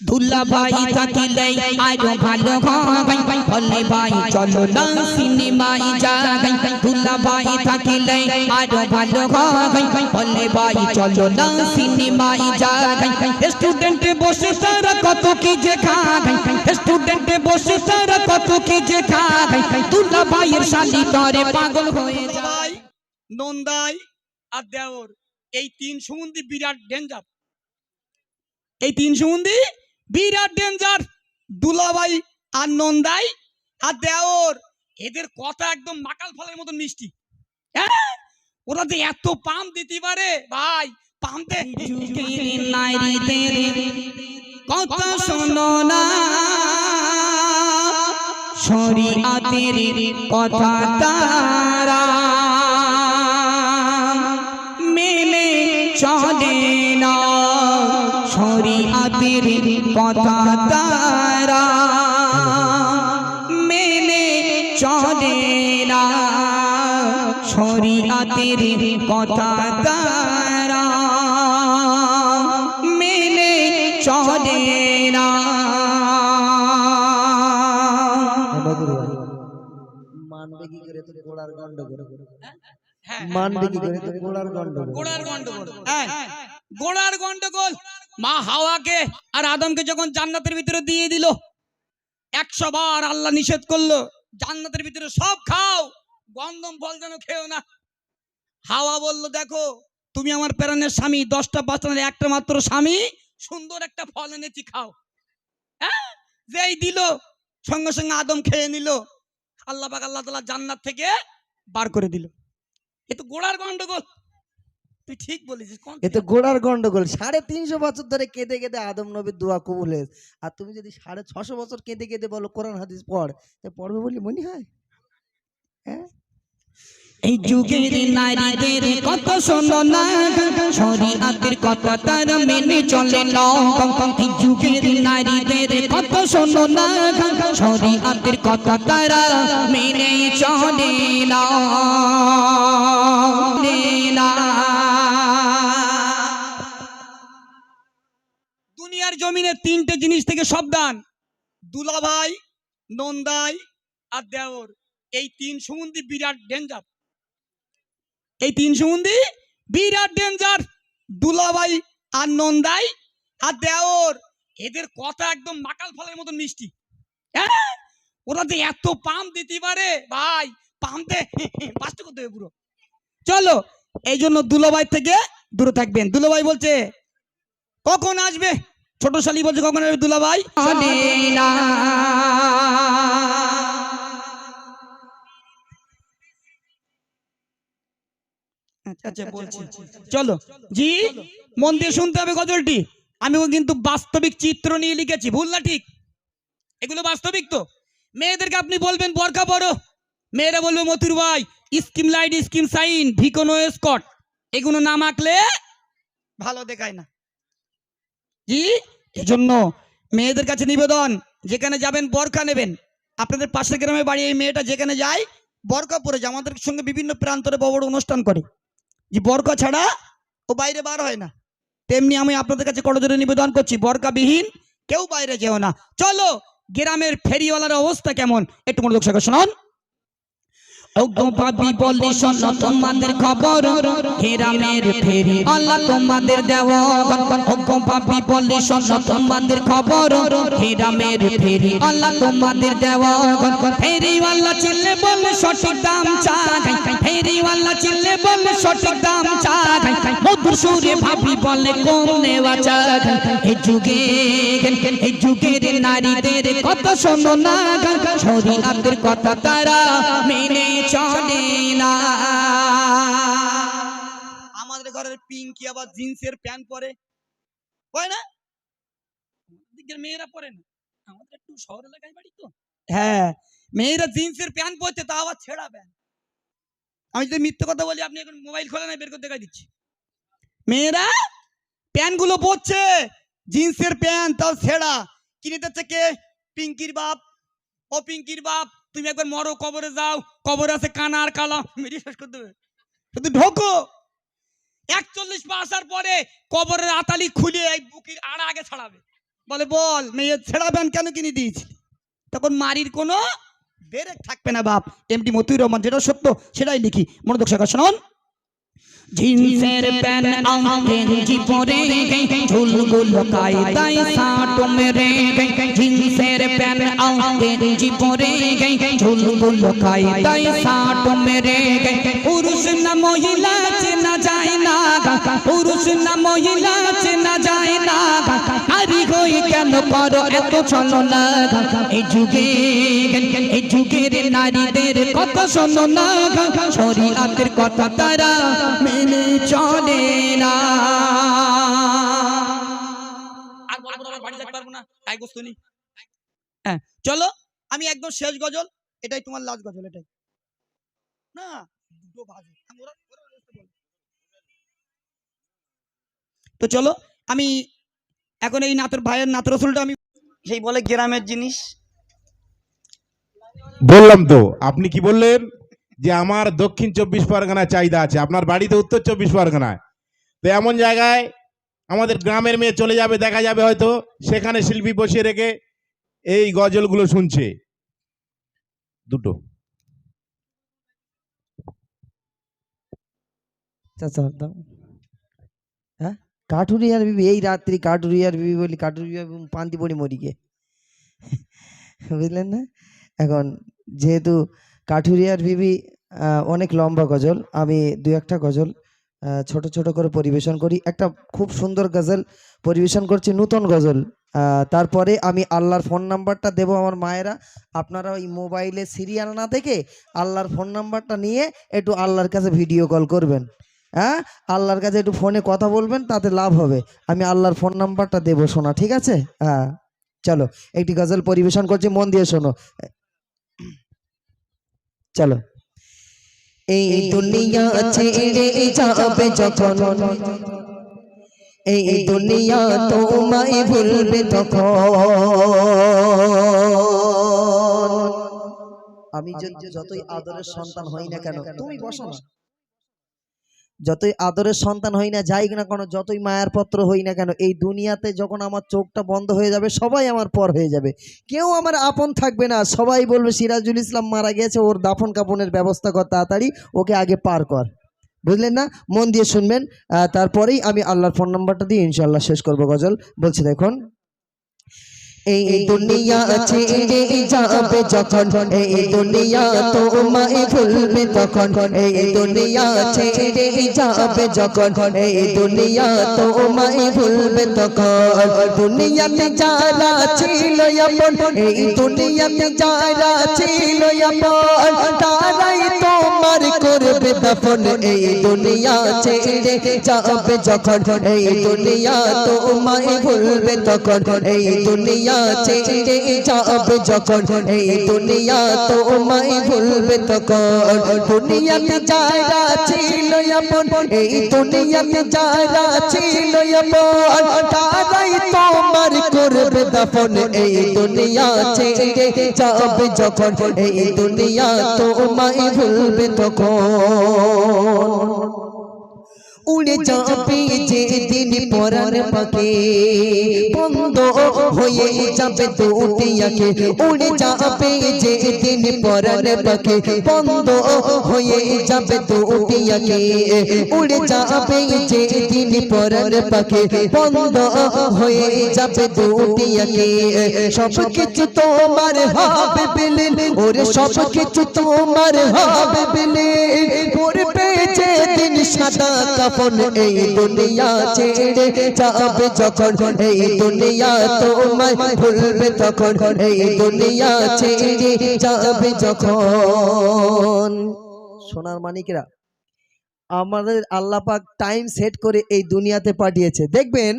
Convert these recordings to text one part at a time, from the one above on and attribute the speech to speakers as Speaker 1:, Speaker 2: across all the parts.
Speaker 1: দুল্লা ভাই থাকিলে আরও ভালো হয়। বলে ভাই চলো না সিনেমাই যাই। দুল্লা ভাই থাকিলে আরও ভালো হয়। বলে ভাই চলো না সিনেমাই যাই। স্টুডেন্ট বসে তারা কত কি যে বসে তারা কত কি যে ভাইয়ের শালি তরে পাগল হয়ে যায়।
Speaker 2: নন্দাই আর দেওর, এই তিন সমুন্দি বিরাট ডেঞ্জার এই তিন সমুন্দি বিরাট ডেঞ্জার দুলাভাই আর নন্দাই আর দেওর। এদের কথা একদম মাকাল ফলের মতন মিষ্টি। হ্যাঁ? ওরা যে এত পাম দিতে পারে, ভাই
Speaker 1: যুগের নারীদের শোনো না, শরীয়তের কথা তারা মেনে চলে না। শরীয়তের কথা তারা মেনে চলে না শরীয়তের কথা তারা মেনে চলে না।
Speaker 3: বদরু ভাই মানবে কি করে তো গোড়ার গন্ডগোল।
Speaker 2: হ্যাঁ?
Speaker 3: মানবে কি করে তো গোড়ার গন্ডগোল।
Speaker 2: গোড়ার গন্ডগোল। গোড়ার গন্ডগোল। মা হাওয়াকে আর আদমকে যখন জান্নাতের ভিতরে দিয়ে দিল একশো বার আল্লাহ নিষেধ করল, জান্নাতের ভিতরে সব খাও, গন্ধম ফল যেন খেও না। হাওয়া বলল, দেখো, তুমি আমার প্যারানের স্বামী, দশটা বাচ্চা একটা মাত্র স্বামী, সুন্দর একটা ফল এনেছি, খাও। হ্যাঁ? যেই দিল, সঙ্গে সঙ্গে আদম খেয়ে নিল। আল্লাহ পাক আল্লাহ তালা জান্নাত থেকে বার করে দিল। এ তো গোড়ার গন্ডগোল। তুই ঠিক বলেছিস কোন
Speaker 3: গোড়ার গন্ডগোল। সাড়ে তিনশো বছর ধরে কেঁদে কেঁদে আদম নবীর দোয়া কবুল হয়েছে। আর তুমি যদি সাড়ে ছশো বছর কেঁদে কেঁদে বলো কোরআন হাদিস পড় তা পড়বে বলি মনে হয়? হ্যাঁ?
Speaker 1: এই যুগের নারীদের কত শোনো না শরীয়তের কথা তারা মেনে চলে না। এই যুগের নারীদের কত শোনো না শরীয়তের কথা তারা মেনে চলে না।
Speaker 2: দুনিয়ার জমিনে তিনটে জিনিস থেকে সাবধান দুলাভাই, নন্দাই আর দেওর। এই তিন সমুন্দি বিরাট ডেঞ্জার এই তিন সমুন্দি বিরাট ডেঞ্জার দুলাভাই আর নন্দাই আর দেওর। এদের কথা একদম মাকাল ফলের মতন মিষ্টি। হ্যাঁ? ওরা যে এত পাম দিতে পারে, ভাই পামতে বাস্ত করতে হবে পুরো? চলো, এই জন্য দুলাভাই থেকে দূরে থাকবেন। দুলাভাই বলছে, কখন আসবে? ছোট শালি বলছে কখন
Speaker 1: চলে না
Speaker 2: আচ্ছা আচ্ছা বলছি। চলো। জি? মন দিয়ে শুনতে হবে গজলটি। আমিও কিন্তু বাস্তবিক চিত্র নিয়ে লিখেছি ভুল না ঠিক? এগুলো বাস্তবিক তো? মেয়েদেরকে আপনি বলবেন বরকা বড় মেয়েরা বলবে মথুর ভাই স্কিম লাইট স্কিম সাইন ভিকোনো স্কট। এগুলো না মাখলে ভালো দেখায় না। জি এজন্য মেয়েদের কাছে নিবেদন, যেখানে যাবেন বরকা নেবেন। আপনাদের পাশের গ্রামে বাড়ি এই মেয়েটা যেখানে যায় বরকা পরে যায়। আমাদের সঙ্গে বিভিন্ন প্রান্তরে বড় অনুষ্ঠান করে। যে বরকা ছাড়া ও বাইরে বার হয় না। তেমনি আমি আপনাদের কাছে করজোরে নিবেদন করছি বরকাবিহীন কেউ বাইরে যেও না। চলো, গ্রামের ফেরিওয়ালার অবস্থা কেমন? একটু মনোযোগ সহকারে শুনুন।
Speaker 1: ভাবি বলি শোনো, তোমাদের খবর? হেরামের ফেরি। আল্লাহ তোমাদের দেওয়া ভাবি বলি শোনো, তোমাদের খবর? হেরামের ফেরি। আল্লাহ তোমাদের দেওয়া ফেরিওয়ালা চিল্লে বলে সঠিক দাম চাই। ফেরিওয়ালা চিল্লে বলে সঠিক দাম চাই। মধুর সুরে ভাবি বলে কম নেওয়া চাই। এই যুগে নারীদের কথা শোনো না। কথা তারা মেনে
Speaker 2: পিঙ্কি আবার জিন্সের প্যান্ট পরে। হয় না? দিকের মেয়েরা পরে না। আমাদের একটু শহর এলাকায় বাড়ি তো। হ্যাঁ। মেয়েরা জিন্সের প্যান্ট পরছে তা আবার ছেঁড়া প্যান্ট। আমি যদি মিথ্যে কথা বলি আপনি এখন মোবাইল খোলে না বের করে দেখাই দিচ্ছি। মেয়েরা প্যান্টগুলো পরছে জিন্সের প্যান্ট তাও ছেঁড়া। কিনে দিচ্ছে কে? পিঙ্কির বাপ। ও পিঙ্কির বাপ তুমি একবার মরো কবরে যাও। কবরে আছে কানা আর কালা। মেরে শেষ করে দেবে। শুধু ঢোকো। একচল্লিশ পা আসার পরে কবরের আতালি খুলে এই বুকির আড়া আগে ছাড়াবে। বলে, বল মেয়ের ছেঁড়া প্যান্ট কেন কিনে দিয়েছি তখন মারির কোনো বেরেক থাকবে না, বাপ। এমডি মতুর রহমান যেটা সত্য, সেটাই লিখি। মনোদক শাখা শোনান।
Speaker 1: জিন্সের পরে ঝুলগুলো সাট মেরে জিন্সের পরে ঝুলগুলো সাট মেরে পুরুষ না মহিলা চেনা যায় পুরুষ না মহিলা, চেনা যায় না হই কেন এত চলো না এই যুগে, এই যুগের নারীদের কথা শোনো না কথা তারা মেনে চলে না।
Speaker 2: হ্যাঁ চলো, আমি একদম শেষ গজল। এটাই তোমার লাস্ট গজল, এটাই। না, দুটো বাজে ওরা বসতে বলব। তো চলো আমি এখন এই নাতর ভাইয়ের নাতর রসুলটা আমি সেই বলে গ্রামের জিনিস।
Speaker 4: বললাম তো আপনি কি বললেন যে আমার দক্ষিণ চব্বিশ পরগনায় চাহিদা আছে? আপনার বাড়িতে উত্তর চব্বিশ পরগনায়। তো এমন জায়গায় আমাদের গ্রামের মেয়ে চলে যাবে দেখা যাবে হয়তো সেখানে শিল্পী বসিয়ে রেখে এই গজলগুলো শুনছে। দুটো।
Speaker 3: চাচা দাও। কাঠুরিয়ার বিবি, এই রাত্রি কাঠুরিয়ার বিবি বলি কাঠুরিয়ার বিবি পান্তি পড়ি মরি গিয়ে বুঝলেন না? এখন যেহেতু কাঠুরিয়ার বিবি অনেক লম্বা গজল, আমি দু একটা গজল ছোট ছোট করে পরিবেশন করি। একটা খুব সুন্দর গজল পরিবেশন করছি, নতুন গজল। তারপরে আমি আল্লাহর ফোন নাম্বারটা দেবো আমার মায়েরা। আপনারা ওই মোবাইলে সিরিয়াল না দেখে আল্লাহর ফোন নাম্বারটা নিয়ে একটু আল্লাহর কাছে ভিডিও কল করবেন। হ্যাঁ? আল্লাহর কাছে একটু ফোনে কথা বলবেন তাতে লাভ হবে। আমি আল্লাহর ফোন নাম্বারটা দেবো শোনা ঠিক আছে? হ্যাঁ চলো একটি গজল পরিবেশন করছি মন দিয়ে শোনো। চলো। এই দুনিয়া ছেড়ে যাবে যখন। এই দুনিয়া তোমায় ভুলবে তখন। আমি যতই আদরের সন্তান হই না কেন তুমি বসো না। যতই আদরের সন্তান হই না, যাই না কেন, যতই মায়ার পত্র হই না কেন, এই দুনিয়াতে যখন আমার চোখটা বন্ধ হয়ে যাবে, সবাই আমার পর হয়ে যাবে। কেউ আমার আপন থাকবে না। সবাই বলবে, সিরাজুল ইসলাম মারা গেছে ওর দাফন কাপনের ব্যবস্থা কর তাড়াতাড়ি, ওকে আগে পার কর। বুঝলেন না? মন দিয়ে শুনবেন। তারপরেই আমি আল্লাহর ফোন নাম্বারটা দিয়ে ইনশাল্লাহ শেষ করব গজল। বলছি দেখুন। এই দুনিয়া ছেড়ে যাবে যখন। এই দুনিয়া তোমায় ভুলবে তখন। এই দুনিয়া ছেড়ে যাবে যখন। এই দুনিয়া তোমায় ভুলবে তখন। দুনিয়াতে যারা ছিল আপন এই দুনিয়াতে যারা ছিল আপন তারাই তোমার করবে দাফন। এই দুনিয়া ছেড়ে যাবে যখন। এই দুনিয়া তোমায় ভুলবে তখন। এই দুনিয়া ছেড়ে যাবে যখন এই দুনিয়া তোমায় ভুলবে তখন দুনিয়াতে যারা ছিল আপন, এই দুনিয়াতে যারা ছিল আপন, তারাই তোমার করবে দাফন। এই দুনিয়া ছেড়ে যাবে যখন এই দুনিয়া তোমায় ভুলবে তখন। উড়ে যাবে যে দিন পরার পাকে। বন্ধ হয়ে যাবে দুটিয়াকে উড়ে যাবে যে দিন পরার পাকে। বন্ধ হয়ে যাবে দুটিয়াকে উড়ে যাবে যে দিন পরার পাকে। বন্ধ হয়ে যাবে দুটিয়াকে সব কিছু তোমার হবে বিলীন ওরে সব কিছু তোমার হবে বিলীন পড়বে যে দিন সাদা এই দুনিয়া ছেড়ে যাবে যখন, এই দুনিয়া তোমায় ভুলবে তখন, এই দুনিয়া ছেড়ে যাবে যখন। সোনার মানিকরা, আমাদের আল্লাপাক টাইম সেট করে এই দুনিয়াতে পাঠিয়েছে। দেখবেন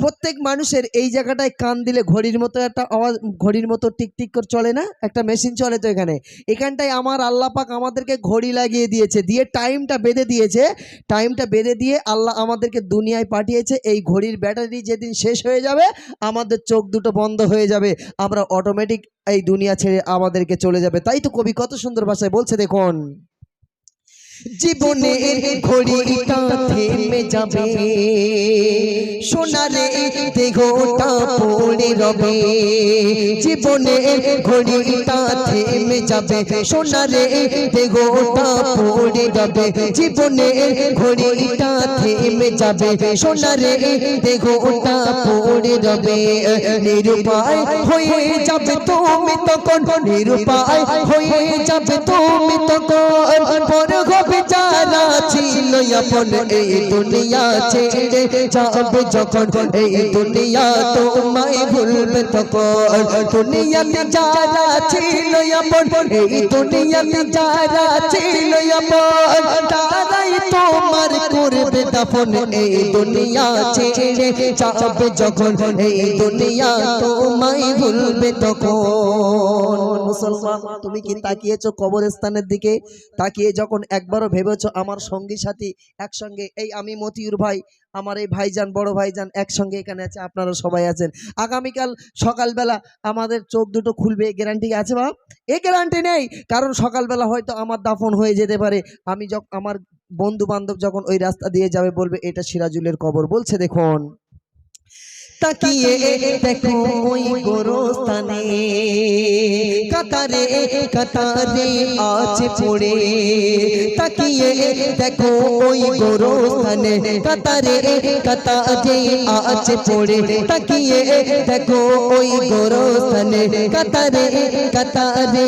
Speaker 3: প্রত্যেক মানুষের এই জায়গাটায় কান দিলে ঘড়ির মতো একটা আওয়াজ, ঘড়ির মতো টিকটিক করে চলে না? একটা মেশিন চলে তো এখানে। এখানটায় আমার আল্লাহ পাক আমাদেরকে ঘড়ি লাগিয়ে দিয়েছে, দিয়ে টাইমটা বেঁধে দিয়েছে। টাইমটা বেঁধে দিয়ে আল্লাহ আমাদেরকে দুনিয়ায় পাঠিয়েছে। এই ঘড়ির ব্যাটারি যেদিন শেষ হয়ে যাবে, আমাদের চোখ দুটো বন্ধ হয়ে যাবে। আমরা অটোমেটিক এই দুনিয়া ছেড়ে আমাদেরকে চলে যাবে। তাই তো কবি কত সুন্দর ভাষায় বলছে দেখুন। জীবনের ঘড়িটা থেমে যাবে। সোনারে দেহটা পড়ে রবে। জীবনের ঘড়িটা থেমে যাবে। সোনারে দেহটা পড়ে রবে। জীবনের ঘড়িটা থেমে যাবে। সোনারে দেহটা পড়ে রবে। নিরুপায় হয়ে যাবে তুমি তখন। নিরুপায় হয়ে যাবে তুমি তখন। হবে যারা ছিল আপন এই দুনিয়া ছেড়ে। যাবে যখন এই দুনিয়া তোমায় ভুলবে তখন। দুনিয়াতে যারা ছিল আপন, এই দুনিয়াতে যারা ছিল আপন, তারাই তোমার করবে দাফন এই দুনিয়া ছেড়ে। যাবে যখন এই দুনিয়া তোমায় ভুলবে তখন। মুসলমান, তুমি কি তাকিয়েছো কবরস্থানের দিকে? তাকিয়ে যখন একবারও ভেবেছো আমার সঙ্গী সাথী একসঙ্গে? এই আমি মতিউর ভাই, আমার এই ভাইজান, বড় ভাইজান একসঙ্গে এখানে আছে, আপনারা সবাই আছেন। আগামীকাল সকালবেলা আমাদের চোখ দুটো খুলবে গ্যারান্টি আছে বা এ গ্যারান্টি নেই, কারণ সকালবেলা হয়তো আমার দাফন হয়ে যেতে পারে। আমি যখন আমার বন্ধু বান্ধব যখন ওই রাস্তা দিয়ে যাবে, বলবে, এটা সিরাজুলের কবর। বলছে, দেখুন। তাকিয়ে দেখো ওই গোরস্থানে কাতারে কাতারে আছে পড়ে তাকিয়ে দেখো ওই গোরস্থানে কাতারে কাতারে আছে পড়ে তাকিয়ে দেখো ওই গোরস্থানে কাতারে কাতারে